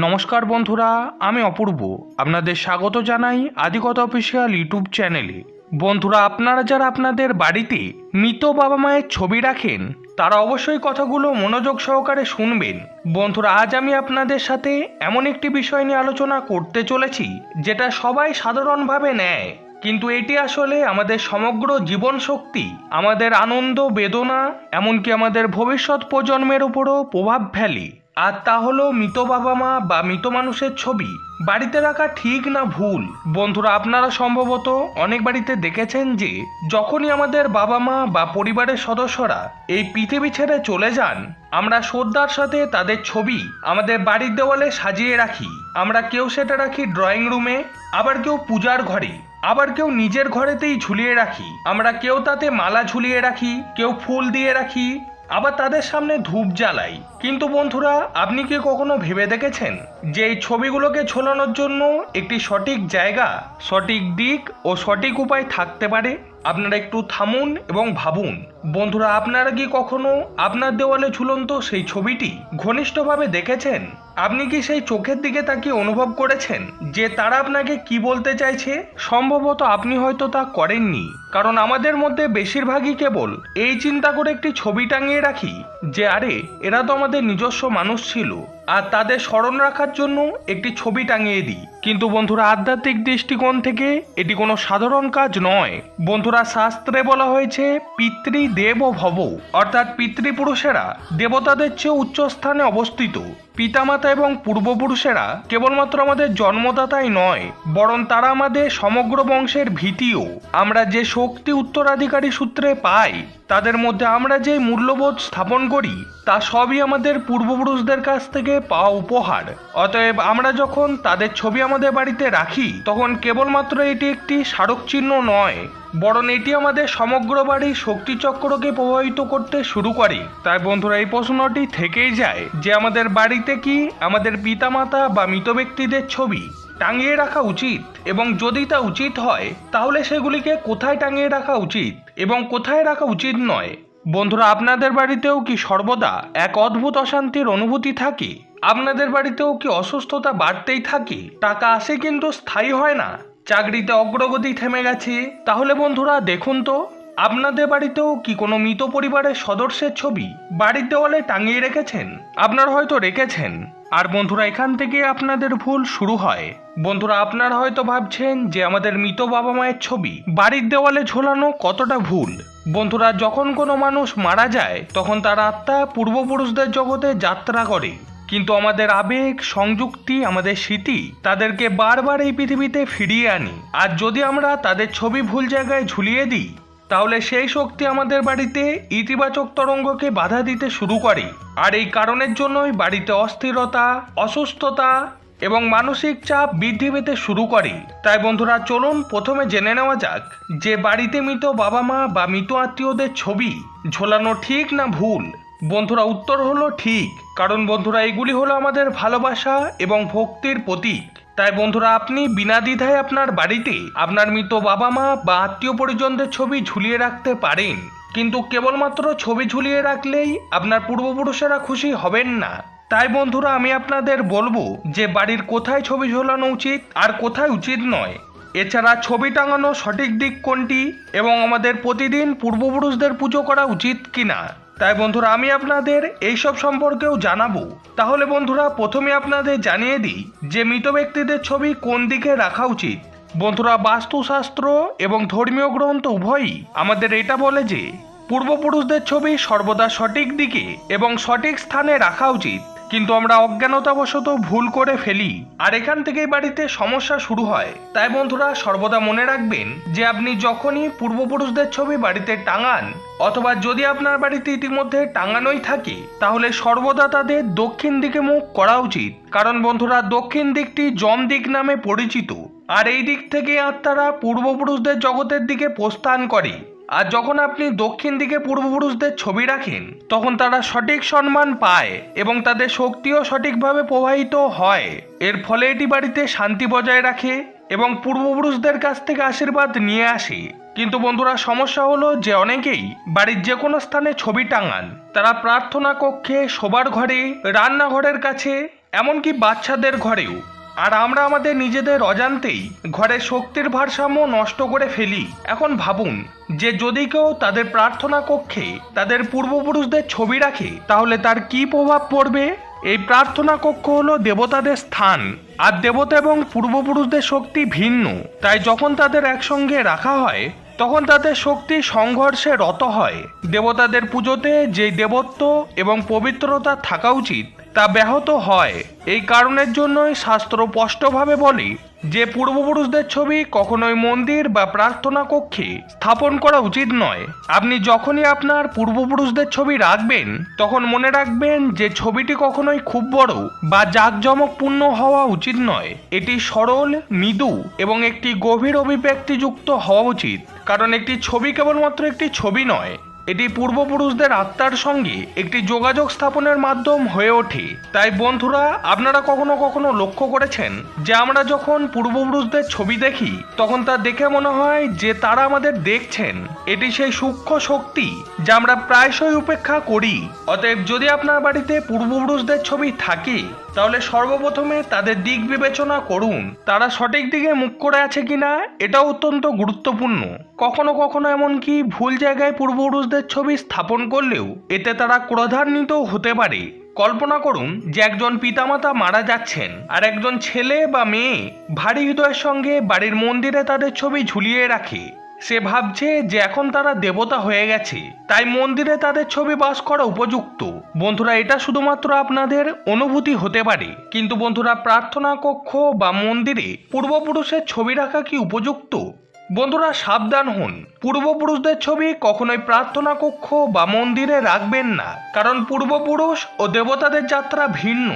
নমস্কার বন্ধুরা, আমি অপূর্ব। আপনাদের স্বাগত জানাই আদিকতা অফিসিয়াল ইউটিউব চ্যানেলে। বন্ধুরা, আপনারা যারা আপনাদের বাড়িতে মৃত বাবা মায়ের ছবি রাখেন, তারা অবশ্যই কথাগুলো মনোযোগ সহকারে শুনবেন। বন্ধুরা, আজ আমি আপনাদের সাথে এমন একটি বিষয় নিয়ে আলোচনা করতে চলেছি, যেটা সবাই সাধারণভাবে নেয়। কিন্তু এটি আসলে আমাদের সমগ্র জীবন শক্তি আমাদের আনন্দ, বেদনা, এমনকি আমাদের ভবিষ্যৎ প্রজন্মের উপরও প্রভাব ফেলে। আর তা হলো মৃত বাবা মা বা মৃত মানুষের ছবি বাড়িতে রাখা ঠিক না ভুল। বন্ধুরা, আপনারা সম্ভবত অনেক বাড়িতে দেখেছেন যে, যখনই আমাদের বাবা মা বা পরিবারের সদস্যরা এই পৃথিবী ছেড়ে চলে যান, আমরা শ্রদ্ধার সাথে তাদের ছবি আমাদের বাড়ির দেওয়ালে সাজিয়ে রাখি। আমরা কেউ সেটা রাখি ড্রয়িং রুমে, আবার কেউ পূজার ঘরে, আবার কেউ নিজের ঘরেতেই ঝুলিয়ে রাখি। আমরা কেউ তাতে মালা ঝুলিয়ে রাখি, কেউ ফুল দিয়ে রাখি আবার তাদের সামনে ধূপ জ্বালাই। কিন্তু বন্ধুরা, আপনি কি কখনো ভেবে দেখেছেন যে এই ছবিগুলোকে ছোলানোর জন্য একটি সঠিক জায়গা, সঠিক দিক ও সঠিক উপায় থাকতে পারে? আপনারা একটু থামুন এবং ভাবুন। বন্ধুরা, আপনারা কি কখনো আপনার দেওয়ালে ঝুলন্ত সেই ছবিটি ঘনিষ্ঠভাবে দেখেছেন? আপনি কি সেই চোখের দিকে তাকিয়ে অনুভব করেছেন যে তারা আপনাকে কি বলতে চাইছে? সম্ভবত আপনি হয়তো তা করেননি, কারণ আমাদের মধ্যে বেশিরভাগই কেবল এই চিন্তা করে একটি ছবি টাঙিয়ে রাখি যে, আরে, এরা তো আমাদের নিজস্ব মানুষ ছিল। আর তাদের স্মরণ রাখার জন্য একটি ছবি টাঙিয়ে দিই। কিন্তু বন্ধুরা, আধ্যাত্মিক দৃষ্টিকোণ থেকে এটি কোনো সাধারণ কাজ নয়। বন্ধুরা, শাস্ত্রে বলা হয়েছে পিতৃ দেব ভব অর্থাৎ পিতৃপুরুষেরা দেবতাদের চেয়ে উচ্চস্থানে অবস্থিত। পিতামাতা এবং পূর্বপুরুষেরা কেবলমাত্র আমাদের জন্মদাতাই নয়, বরং তারা আমাদের সমগ্র বংশের ভীতিও। আমরা যে শক্তি উত্তরাধিকারী সূত্রে পাই, তাদের মধ্যে আমরা যে মূল্যবোধ স্থাপন করি, তা সবই আমাদের পূর্বপুরুষদের কাছ থেকে পাওয়া উপহার। অতএব আমরা যখন তাদের ছবি আমাদের বাড়িতে রাখি, তখন কেবলমাত্র এটি একটি স্মারক চিহ্ন নয় বরং এটি আমাদের সমগ্র বাড়ির শক্তিচক্রকে প্রভাবিত করতে শুরু করে। তাই বন্ধুরা, এই প্রশ্নটি থেকেই যায় যে আমাদের বাড়িতে কি আমাদের পিতামাতা বা মৃত ব্যক্তিদের ছবি টাঙিয়ে রাখা উচিত? এবং যদি তা উচিত হয়, তাহলে সেগুলিকে কোথায় টাঙিয়ে রাখা উচিত এবং কোথায় রাখা উচিত নয়? বন্ধুরা, আপনাদের বাড়িতেও কি সর্বদা এক অদ্ভুত অশান্তির অনুভূতি থাকে? আপনাদের বাড়িতেও কি অসুস্থতা বাড়তেই থাকে? টাকা আসে কিন্তু স্থায়ী হয় না? চাকরিতে অগ্রগতি থেমে গেছে। তাহলে বন্ধুরা দেখুন তো, আপনাদের বাড়িতেও কি কোনো মৃত পরিবারের সদস্যের ছবি বাড়ির দেওয়ালে টাঙিয়ে রেখেছেন? আপনারা হয়তো রেখেছেন। আর বন্ধুরা, এখান থেকে আপনাদের ভুল শুরু হয়। বন্ধুরা, আপনারা হয়তো ভাবছেন যে আমাদের মৃত বাবা মায়ের ছবি বাড়ির দেওয়ালে ঝোলানো কতটা ভুল। বন্ধুরা, যখন কোনো মানুষ মারা যায়, তখন তার আত্মা পূর্বপুরুষদের জগতে যাত্রা করে। কিন্তু আমাদের আবেগ, সংযুক্তি, আমাদের স্মৃতি তাদেরকে বারবার এই পৃথিবীতে ফিরিয়ে আনি। আর যদি আমরা তাদের ছবি ভুল জায়গায় ঝুলিয়ে দিই, তাহলে সেই শক্তি আমাদের বাড়িতে ইতিবাচক তরঙ্গকে বাধা দিতে শুরু করে। আর এই কারণের জন্যই বাড়িতে অস্থিরতা, অসুস্থতা এবং মানসিক চাপ বৃদ্ধি পেতে শুরু করে। তাই বন্ধুরা, চলুন প্রথমে জেনে নেওয়া যাক যে বাড়িতে মৃত বাবা মা বা মৃত আত্মীয়দের ছবি ঝোলানো ঠিক না ভুল। বন্ধুরা, উত্তর হলো ঠিক, কারণ বন্ধুরা, এগুলি হলো আমাদের ভালোবাসা এবং ভক্তির প্রতীক। তাই বন্ধুরা, আপনি বিনা দ্বিধায় আপনার বাড়িতে আপনার মৃত বাবা মা বা আত্মীয় পরিজনদের ছবি ঝুলিয়ে রাখতে পারেন। কিন্তু কেবলমাত্র ছবি ঝুলিয়ে রাখলেই আপনার পূর্বপুরুষেরা খুশি হবেন না। তাই বন্ধুরা, আমি আপনাদের বলব যে, বাড়ির কোথায় ছবি ঝোলানো উচিত আর কোথায় উচিত নয়। এছাড়া ছবি টাঙানো সঠিক দিক কোনটি এবং আমাদের প্রতিদিন পূর্বপুরুষদের পুজো করা উচিত কিনা? তাই বন্ধুরা, আমি আপনাদের এইসব সম্পর্কেও জানাব। তাহলে বন্ধুরা, প্রথমে আপনাদের জানিয়ে দিই যে মৃত ব্যক্তিদের ছবি কোন দিকে রাখা উচিত। বন্ধুরা, বাস্তুশাস্ত্র এবং ধর্মীয় গ্রন্থ উভয়ই আমাদের এটা বলে যে, পূর্বপুরুষদের ছবি সর্বদা সঠিক দিকে এবং সঠিক স্থানে রাখা উচিত। কিন্তু আমরা অজ্ঞানতাবশত ভুল করে ফেলি। আর এখান থেকেই বাড়িতে সমস্যা শুরু হয়। তাই বন্ধুরা, সর্বদা মনে রাখবেন যে আপনি যখনই পূর্বপুরুষদের ছবি বাড়িতে টাঙান, অথবা যদি আপনার বাড়িতে ইতিমধ্যে টাঙানোই থাকে, তাহলে সর্বদা তাদের দক্ষিণ দিকে মুখ করা উচিত। কারণ বন্ধুরা, দক্ষিণ দিকটি জম দিক নামে পরিচিত। আর এই দিক থেকে আত্মারা পূর্বপুরুষদের জগতের দিকে প্রস্থান করে। আর যখন আপনি দক্ষিণ দিকে পূর্বপুরুষদের ছবি রাখেন, তখন তারা সঠিক সম্মান পায় এবং তাদের শক্তিও সঠিকভাবে প্রবাহিত হয়। এর ফলে এটি বাড়িতে শান্তি বজায় রাখে এবং পূর্বপুরুষদের কাছ থেকে আশীর্বাদ নিয়ে আসে। কিন্তু বন্ধুরা, সমস্যা হলো যে অনেকেই বাড়ির যে কোনো স্থানে ছবি টাঙান। তারা প্রার্থনা কক্ষে, শোবার ঘরে, রান্নাঘরের কাছে, এমনকি বাচ্চাদের ঘরেও। আর আমরা আমাদের নিজেদের অজান্তেই ঘরের শক্তির ভারসাম্য নষ্ট করে ফেলি। এখন ভাবুন, যে যদি কেউ তাদের প্রার্থনা কক্ষে তাদের পূর্বপুরুষদের ছবি রাখে, তাহলে তার কি প্রভাব পড়বে? এই প্রার্থনা কক্ষ হলো দেবতাদের স্থান, আর দেবতা এবং পূর্বপুরুষদের শক্তি ভিন্ন। তাই যখন তাদের একসঙ্গে রাখা হয়, তখন তাদের শক্তি সংঘর্ষে রত হয়। দেবতাদের পুজোতে যেই দেবত্ব এবং পবিত্রতা থাকা উচিত তা ব্যাহত হয়। এই কারণের জন্যই শাস্ত্র স্পষ্টভাবে বলে যে, পূর্বপুরুষদের ছবি কখনোই মন্দির বা প্রার্থনা কক্ষে স্থাপন করা উচিত নয়। আপনি যখনই আপনার পূর্বপুরুষদের ছবি রাখবেন, তখন মনে রাখবেন যে, ছবিটি কখনোই খুব বড় বা জাঁকজমকপূর্ণ হওয়া উচিত নয়। এটি সরল, মৃদু এবং একটি গভীর অভিব্যক্তিযুক্ত হওয়া উচিত। কারণ একটি ছবি কেবলমাত্র একটি ছবি নয় এটি পূর্বপুরুষদের আত্মার সঙ্গে একটি যোগাযোগ স্থাপনের মাধ্যম হয়ে ওঠে। তাই বন্ধুরা, আপনারা কখনো কখনো লক্ষ্য করেছেন যে আমরা যখন পূর্বপুরুষদের ছবি দেখি, তখন তা দেখে মনে হয় যে তারা আমাদের দেখছেন। এটি সেই সূক্ষ্ম শক্তি যা আমরা প্রায়শই উপেক্ষা করি। অতএব যদি আপনার বাড়িতে পূর্বপুরুষদের ছবি থাকে, তাহলে সর্বপ্রথমে তাদের দিক বিবেচনা করুন। তারা সঠিক দিকে মুখ করে আছে কিনা এটা অত্যন্ত গুরুত্বপূর্ণ। কখনো কখনো এমনকি ভুল জায়গায় পূর্বপুরুষদের ছবি স্থাপন করলেও এতে তারা ক্রোধান্বিত হতে পারে। কল্পনা করুন যে একজন পিতামাতা মারা যাচ্ছেন আর একজন ছেলে বা মেয়ে ভারী হৃদয়ের সঙ্গে বাড়ির মন্দিরে তাদের ছবি ঝুলিয়ে রাখে। সে ভাবছে যে এখন তারা দেবতা হয়ে গেছে, তাই মন্দিরে তাদের ছবি বাস করা উপযুক্ত। বন্ধুরা, এটা শুধুমাত্র আপনাদের অনুভূতি হতে পারে, কিন্তু বন্ধুরা, প্রার্থনা কক্ষ বা মন্দিরে পূর্বপুরুষের ছবি রাখা কি উপযুক্ত? বন্ধুরা সাবধান হন। পূর্বপুরুষদের ছবি কখনোই প্রার্থনা কক্ষ বা মন্দিরে রাখবেন না, কারণ পূর্বপুরুষ ও দেবতাদের যাত্রা ভিন্ন।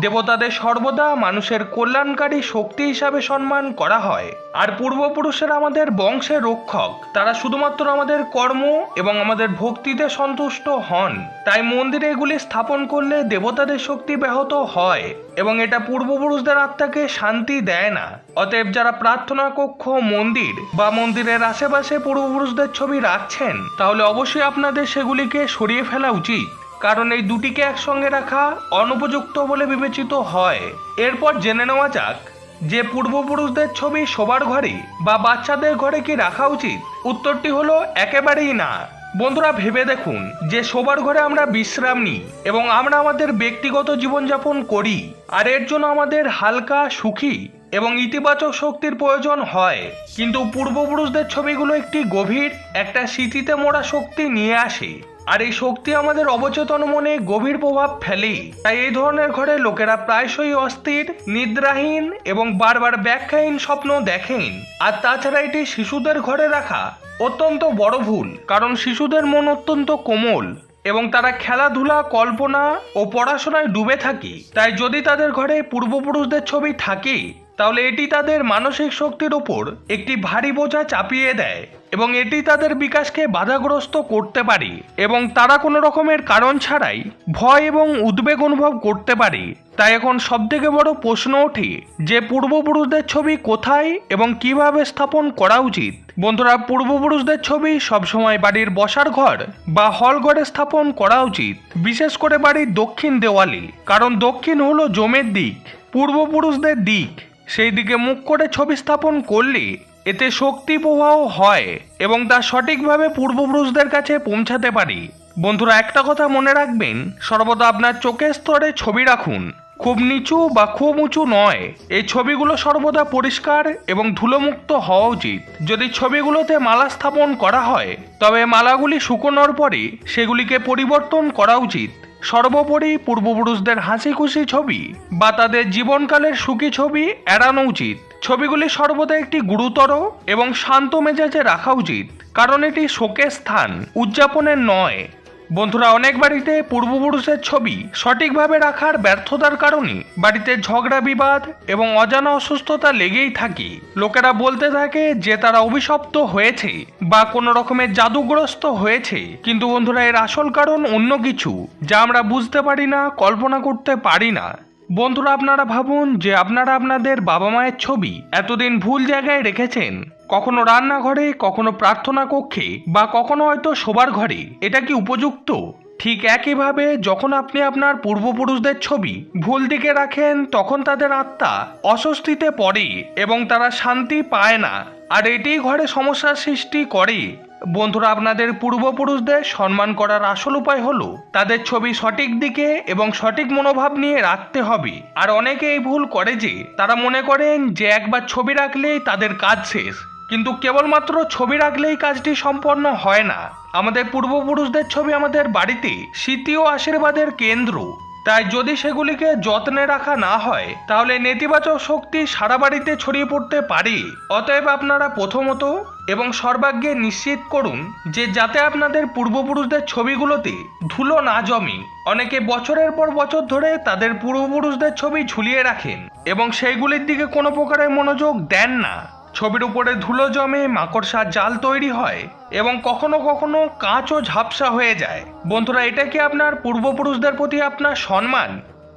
দেবতাদের সর্বদা মানুষের কল্যাণকারী শক্তি হিসাবে সম্মান করা হয়। আর পূর্বপুরুষেরা আমাদের বংশের রক্ষক। তারা শুধুমাত্র আমাদের কর্ম এবং আমাদের ভক্তিতে সন্তুষ্ট হন। তাই মন্দিরে এগুলি স্থাপন করলে দেবতাদের শক্তি ব্যাহত হয় এবং এটা পূর্বপুরুষদের আত্মাকে শান্তি দেয় না। অতএব যারা প্রার্থনা, কক্ষ, মন্দির বা মন্দিরের আশেপাশে পূর্বপুরুষদের ছবি রাখছেন, তাহলে অবশ্যই আপনাদের সেগুলিকে সরিয়ে ফেলা উচিত। কারণ এই দুটিকে একসঙ্গে রাখা অনুপযুক্ত বলে বিবেচিত হয়। এরপর জেনে নেওয়া যাক যে পূর্বপুরুষদের ছবি শোবার ঘরে বা বাচ্চাদের ঘরে কি রাখা উচিত, উত্তরটি হলো একেবারেই না। বন্ধুরা, ভেবে দেখুন যে শোবার ঘরে আমরা বিশ্রাম নিই এবং আমরা আমাদের ব্যক্তিগত জীবনযাপন করি, আর এর জন্য আমাদের হালকা সুখী এবং ইতিবাচক শক্তির প্রয়োজন হয়। কিন্তু পূর্বপুরুষদের ছবিগুলো একটি গভীর, একটা স্মৃতিতে মোড়া শক্তি নিয়ে আসে। আর এই শক্তি আমাদের অবচেতন মনে গভীর প্রভাব ফেলে। তাই এই ধরনের ঘরে লোকেরা প্রায়শই অস্থির, নিদ্রাহীন এবং বারবার ব্যাখ্যাহীন স্বপ্ন দেখেন। আর তাছাড়া এটি শিশুদের ঘরে রাখা অত্যন্ত বড় ভুল, কারণ শিশুদের মন অত্যন্ত কোমল এবং তারা খেলাধুলা, কল্পনা ও পড়াশোনায় ডুবে থাকে। তাই যদি তাদের ঘরে পূর্বপুরুষদের ছবি থাকে তাহলে এটি তাদের মানসিক শক্তির উপর একটি ভারী বোঝা চাপিয়ে দেয় এবং এটি তাদের বিকাশকে বাধাগ্রস্ত করতে পারে এবং তারা কোনো রকমের কারণ ছাড়াই ভয় এবং উদ্বেগ অনুভব করতে পারে। তাই এখন সবথেকে বড় প্রশ্ন ওঠে যে পূর্বপুরুষদের ছবি কোথায় এবং কীভাবে স্থাপন করা উচিত? বন্ধুরা, পূর্বপুরুষদের ছবি সবসময় বাড়ির বসার ঘর বা হল ঘরে স্থাপন করা উচিত, বিশেষ করে বাড়ির দক্ষিণ দেওয়ালে। কারণ দক্ষিণ হলো জমের দিক, পূর্বপুরুষদের দিক। সেই দিকে মুখ করে ছবি স্থাপন করলে এতে শক্তি প্রবাহ হয় এবং তা সঠিকভাবে পূর্বপুরুষদের কাছে পৌঁছাতে পারে। বন্ধুরা, একটা কথা মনে রাখবেন, সর্বদা আপনার চোখের স্তরে ছবি রাখুন। খুব নিচু বা খুব উঁচু নয়, এই ছবিগুলো সর্বদা পরিষ্কার এবং ধুলোমুক্ত হওয়া উচিত। যদি ছবিগুলোতে মালা স্থাপন করা হয়, তবে মালাগুলি শুকোনোর পরে সেগুলিকে পরিবর্তন করা উচিত। সর্বোপরি পূর্বপুরুষদের হাসি খুশি ছবি বা তাদের জীবনকালের সুখী ছবি এড়ানো উচিত। ছবিগুলি সর্বদা একটি গুরুতর এবং শান্ত মেজাজে রাখা উচিত, কারণ এটি শোকের স্থান, উদযাপনের নয়। বন্ধুরা, অনেক বাড়িতে পূর্বপুরুষের ছবি সঠিকভাবে রাখার ব্যর্থতার কারণে বাড়িতে ঝগড়া বিবাদ এবং অজানা অসুস্থতা লেগেই থাকে। লোকেরা বলতে থাকে যে তারা অভিশপ্ত হয়েছে বা কোনো রকমের জাদুগ্রস্ত হয়েছে। কিন্তু বন্ধুরা, এর আসল কারণ অন্য কিছু যা আমরা বুঝতে পারি না, কল্পনা করতে পারি না। বন্ধুরা, আপনারা ভাবুন যে আপনারা আপনাদের বাবা মায়ের ছবি এতদিন ভুল জায়গায় রেখেছেন। কখনো রান্নাঘরে, কখনো প্রার্থনা কক্ষে বা কখনো হয়তো শোবার ঘরে, এটা কি উপযুক্ত? ঠিক একইভাবে যখন আপনি আপনার পূর্বপুরুষদের ছবি ভুল দিকে রাখেন, তখন তাদের আত্মা অস্বস্তিতে পড়ে এবং তারা শান্তি পায় না। আর এটি ঘরে সমস্যার সৃষ্টি করে। বন্ধুরা, আপনাদের পূর্বপুরুষদের সম্মান করার আসল উপায় হলো তাদের ছবি সঠিক দিকে এবং সঠিক মনোভাব নিয়ে রাখতে হবে। আর অনেকে এই ভুল করে যে, তারা মনে করেন যে একবার ছবি রাখলেই তাদের কাজ শেষ। কিন্তু কেবলমাত্র ছবি রাখলেই কাজটি সম্পন্ন হয় না। আমাদের পূর্বপুরুষদের ছবি আমাদের বাড়িতে স্মৃতি ও আশীর্বাদের কেন্দ্র। তাই যদি সেগুলিকে যত্নে রাখা না হয়, তাহলে নেতিবাচক শক্তি সারা বাড়িতে ছড়িয়ে পড়তে পারে। অতএব আপনারা প্রথমত এবং সর্বাগ্যে নিশ্চিত করুন যে যাতে আপনাদের পূর্বপুরুষদের ছবিগুলোতে ধুলো না জমে, অনেকে বছরের পর বছর ধরে তাদের পূর্বপুরুষদের ছবি ঝুলিয়ে রাখেন এবং সেইগুলির দিকে কোনো প্রকারের মনোযোগ দেন না। ছবির উপরে ধুলো জমে মাকড়সার জাল তৈরি হয় এবং কখনো কখনো কাঁচও ঝাপসা হয়ে যায়। বন্ধুরা, এটা কি আপনার পূর্বপুরুষদের প্রতি আপনার সম্মান?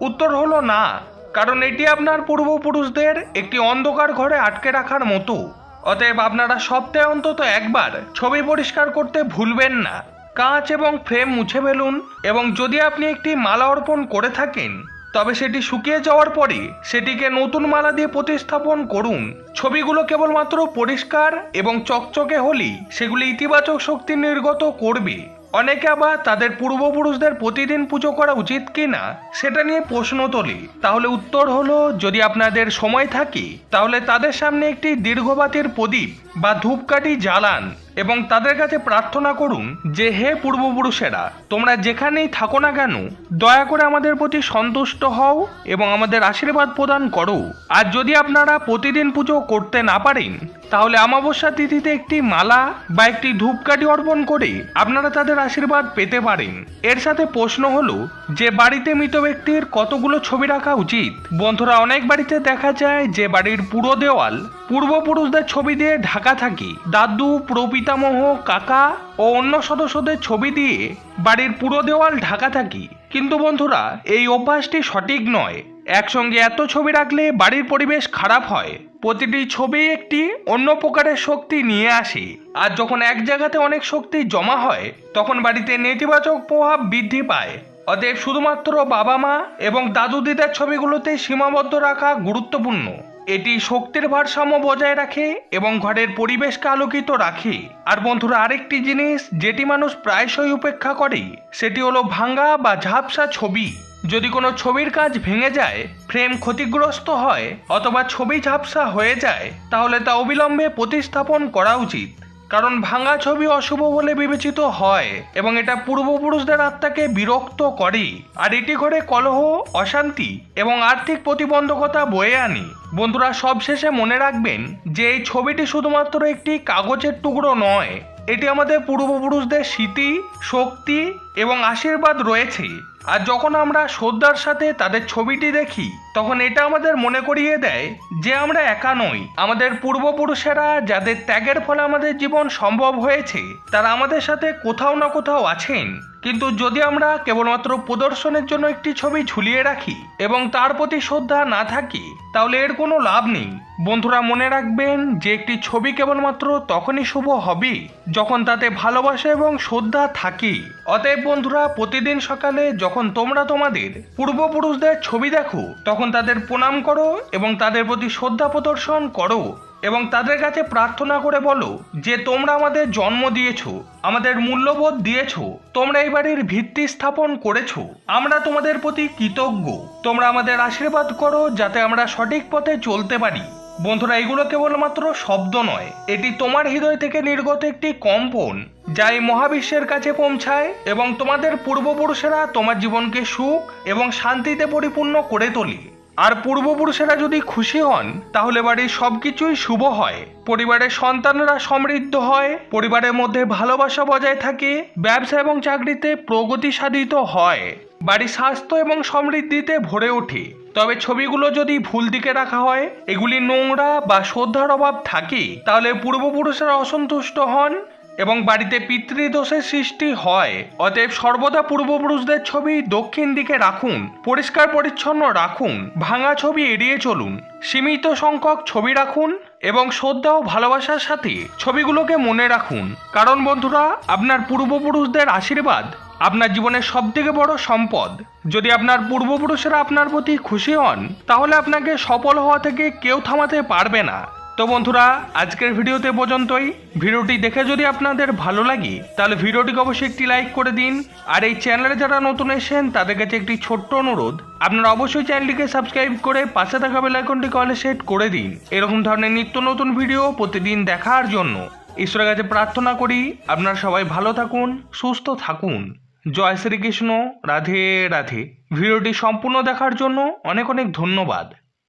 উত্তর হলো না, কারণ এটি আপনার পূর্বপুরুষদের একটি অন্ধকার ঘরে আটকে রাখার মতো। অতএব আপনারা সপ্তাহে অন্তত একবার ছবি পরিষ্কার করতে ভুলবেন না। কাঁচ এবং ফ্রেম মুছে ফেলুন এবং যদি আপনি একটি মালা অর্পণ করে থাকেন তবে সেটি শুকিয়ে যাওয়ার পরে সেটিকে নতুন মালা দিয়ে প্রতিস্থাপন করুন। ছবিগুলো কেবলমাত্র পরিষ্কার এবং চকচকে হলেই সেগুলি ইতিবাচক শক্তি নির্গত করবে। অনেকে আবার তাদের পূর্বপুরুষদের প্রতিদিন পুজো করা উচিত কি না সেটা নিয়ে প্রশ্ন তোলে। তাহলে উত্তর হলো, যদি আপনাদের সময় থাকে, তাহলে তাদের সামনে একটি দীর্ঘবাতির প্রদীপ বা ধূপকাঠি জ্বালান। এবং তাদের কাছে প্রার্থনা করুন যে হে পূর্বপুরুষেরা, তোমরা যেখানেই থাকো না কেন, দয়া করে আমাদের প্রতি সন্তুষ্ট হও এবং আমাদের আশীর্বাদ প্রদান করো। আর যদি আপনারা প্রতিদিন পুজো করতে না পারেন, তাহলে অমাবস্যা তিথিতে একটি মালা বা একটি ধূপকাঠি অর্পণ করে আপনারা তাদের আশীর্বাদ পেতে পারেন। এর সাথে প্রশ্ন হলো যে, বাড়িতে মৃত ব্যক্তির কতগুলো ছবি রাখা উচিত? বন্ধুরা, অনেক বাড়িতে দেখা যায় যে, বাড়ির পুরো দেওয়াল পূর্বপুরুষদের ছবি দিয়ে ঢাকা থাকে। দাদু প্রপিতামহ কাকা ও অন্য সদস্যদের ছবি দিয়ে বাড়ির পুরো দেওয়াল ঢাকা থাকি। কিন্তু বন্ধুরা, এই অভ্যাসটি সঠিক নয়। একসঙ্গে এত ছবি রাখলে বাড়ির পরিবেশ খারাপ হয়। প্রতিটি ছবি একটি অন্য প্রকারের শক্তি নিয়ে আসে। আর যখন এক জায়গাতে অনেক শক্তি জমা হয়, তখন বাড়িতে নেতিবাচক প্রভাব বৃদ্ধি পায়। অতএব শুধুমাত্র বাবা মা এবং দাদু দিদার ছবিগুলোতে সীমাবদ্ধ রাখা গুরুত্বপূর্ণ। এটি শক্তির ভারসাম্য বজায় রাখে এবং ঘরের পরিবেশকে আলোকিত রাখে। আর বন্ধুরা, আরেকটি জিনিস যেটি মানুষ প্রায়শই উপেক্ষা করে সেটি হলো ভাঙ্গা বা ঝাপসা ছবি। যদি কোনো ছবির কাজ ভেঙে যায়, ফ্রেম ক্ষতিগ্রস্ত হয় অথবা ছবি ঝাপসা হয়ে যায়, তাহলে তা অবিলম্বে প্রতিস্থাপন করা উচিত। কারণ ভাঙা ছবি অশুভ বলে বিবেচিত হয় এবং এটা পূর্বপুরুষদের আত্মাকে বিরক্ত করে আর এটি ঘরে কলহ, অশান্তি এবং আর্থিক প্রতিবন্ধকতা বয়ে আনে। বন্ধুরা, সবশেষে মনে রাখবেন যে এই ছবিটি শুধুমাত্র একটি কাগজের টুকরো নয়, এটি আমাদের পূর্বপুরুষদের স্মৃতি, শক্তি এবং আশীর্বাদ রয়েছে। আর যখন আমরা শ্রদ্ধার সাথে তাদের ছবিটি দেখি, তখন এটা আমাদের মনে করিয়ে দেয় যে আমরা একা নই। আমাদের পূর্বপুরুষেরা যাদের ত্যাগের ফলে আমাদের জীবন সম্ভব হয়েছে, তারা আমাদের সাথে কোথাও না কোথাও আছেন। কিন্তু যদি আমরা কেবলমাত্র প্রদর্শনের জন্য একটি ছবি ঝুলিয়ে রাখি এবং তার প্রতি শ্রদ্ধা না থাকি, তাহলে এর কোনো লাভ নেই। বন্ধুরা, মনে রাখবেন যে একটি ছবি কেবলমাত্র তখনই শুভ হবে যখন তাতে ভালোবাসা এবং শ্রদ্ধা থাকে অতএব বন্ধুরা, প্রতিদিন সকালে যখন তোমরা তোমাদের পূর্বপুরুষদের ছবি দেখো, তখন তাদের প্রণাম করো এবং তাদের প্রতি শ্রদ্ধা প্রদর্শন করো। এবং তাদের কাছে প্রার্থনা করে বলো যে তোমরা আমাদের জন্ম দিয়েছ, আমাদের মূল্যবোধ দিয়েছ, তোমরা এই বাড়ির ভিত্তি স্থাপন করেছ। আমরা তোমাদের প্রতি কৃতজ্ঞ। তোমরা আমাদের আশীর্বাদ করো যাতে আমরা সঠিক পথে চলতে পারি। বন্ধুরা, এগুলো কেবলমাত্র শব্দ নয়। এটি তোমার হৃদয় থেকে নির্গত একটি কম্পন যা এই মহাবিশ্বের কাছে পৌঁছায় এবং তোমাদের পূর্বপুরুষেরা তোমার জীবনকে সুখ এবং শান্তিতে পরিপূর্ণ করে তোলে। আর পূর্বপুরুষেরা যদি খুশি হন, তাহলে বাড়ির সবকিছুই শুভ হয়। পরিবারের সন্তানরা সমৃদ্ধ হয়, পরিবারের মধ্যে ভালোবাসা বজায় থাকে, ব্যবসা এবং চাকরিতে প্রগতি সাধিত হয়। বাড়ির স্বাস্থ্য এবং সমৃদ্ধিতে ভরে ওঠে। তবে ছবিগুলো যদি ভুল দিকে রাখা হয়, এগুলি নোংরা বা শ্রদ্ধার অভাব থাকে তাহলে পূর্বপুরুষেরা অসন্তুষ্ট হন এবং বাড়িতে পিতৃদোষের সৃষ্টি হয়। অতএব সর্বদা পূর্বপুরুষদের ছবি দক্ষিণ দিকে রাখুন, পরিষ্কার পরিচ্ছন্ন রাখুন, ভাঙা ছবি এড়িয়ে চলুন, সীমিত সংখ্যক ছবি রাখুন এবং শ্রদ্ধা ও ভালোবাসার সাথে ছবিগুলোকে মনে রাখুন। কারণ বন্ধুরা, আপনার পূর্বপুরুষদের আশীর্বাদ আপনার জীবনের সবথেকে বড় সম্পদ। যদি আপনার পূর্বপুরুষেরা আপনার প্রতি খুশি হন, তাহলে আপনাকে সফল হওয়া থেকে কেউ থামাতে পারবে না। তো বন্ধুরা, আজকের ভিডিওতে পর্যন্তই। ভিডিওটি দেখে যদি আপনাদের ভালো লাগে, তাহলে ভিডিওটিকে অবশ্যই একটি লাইক করে দিন। আর এই চ্যানেলে যারা নতুন এসেছেন, তাদের কাছে একটি ছোট্ট অনুরোধ। আপনারা অবশ্যই চ্যানেলটিকে সাবস্ক্রাইব করে পাশে থাকা বেল আইকনটি কলে সেট করে দিন। এরকম ধরনের নিত্য নতুন ভিডিও প্রতিদিন দেখার জন্য ঈশ্বরের কাছে প্রার্থনা করি, আপনারা সবাই ভালো থাকুন, সুস্থ থাকুন। জয় শ্রীকৃষ্ণ, রাধে রাধে। ভিডিওটি সম্পূর্ণ দেখার জন্য অনেক অনেক ধন্যবাদ।